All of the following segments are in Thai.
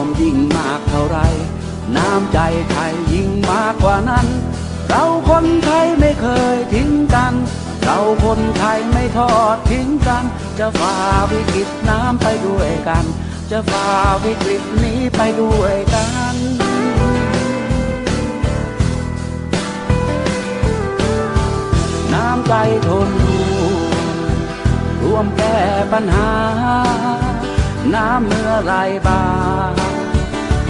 วมยิ่งมากเท่าไร น้ำใจไทยยิ่งมากกว่านั้น เราคนไทยไม่เคยทิ้งกัน เราคนไทยไม่ทอดทิ้งกัน จะฝ่าวิกฤตน้ำไปด้วยกัน จะฝ่าวิกฤตนี้ไปด้วยกันน้ำใจทนร่วมแก้ปัญหา น้ำเมื่อไรบาห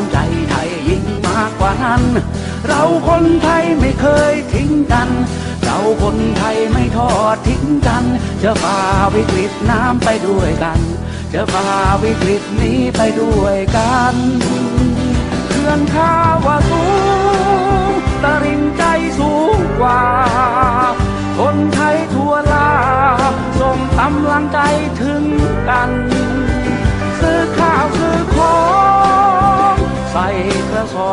ำใจไทยยิ่งมากกว่านั้น เราคนไทยไม่เคยทิ้งกัน เราคนไทยไม่ทอดทิ้งกัน จะฝ่าวิกฤตน้ำไปด้วยกัน จะฝ่าวิกฤตนี้ไปด้วยกันเขื่อนข้าวาสูงตะริงใจสูงกว่า คนไทยทั่วลา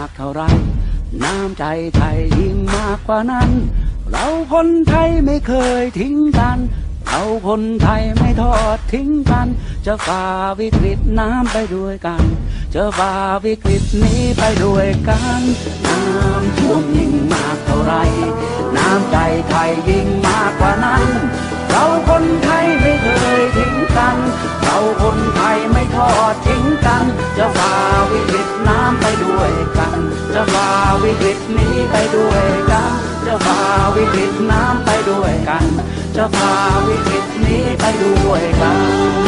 ากเท่าไร น้ำใจไทยยิ่งมากกว่านั้น เราคนไทยไม่เคยทิ้งกัน เราคนไทยไม่ทอดทิ้งกัน จะฝ่าวิกฤตน้ำไปด้วยกัน จะฝ่าวิกฤตนี้ไปด้วยกัน น้ำท่วมยิ่งมากเท่าไร น้ำใจไทยยิ่งมากกว่านั้น เราคนไทยไม่เคย ไทยไม่ทอดทิ้งกัน จะฝ่าวิกฤตน้ำไปด้วยกัน จะฝ่าวิกฤตนี้ไปด้วยกัน จะฝ่าวิกฤตน้ำไปด้วยกัน จะฝ่าวิกฤตนี้ไปด้วยกัน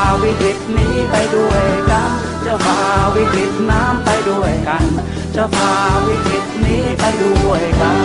วิกฤตนี้ไปด้วยกัน จะพาวิกฤตน้ำไปด้วยกัน จะพาวิกฤตนี้ไปด้วยกัน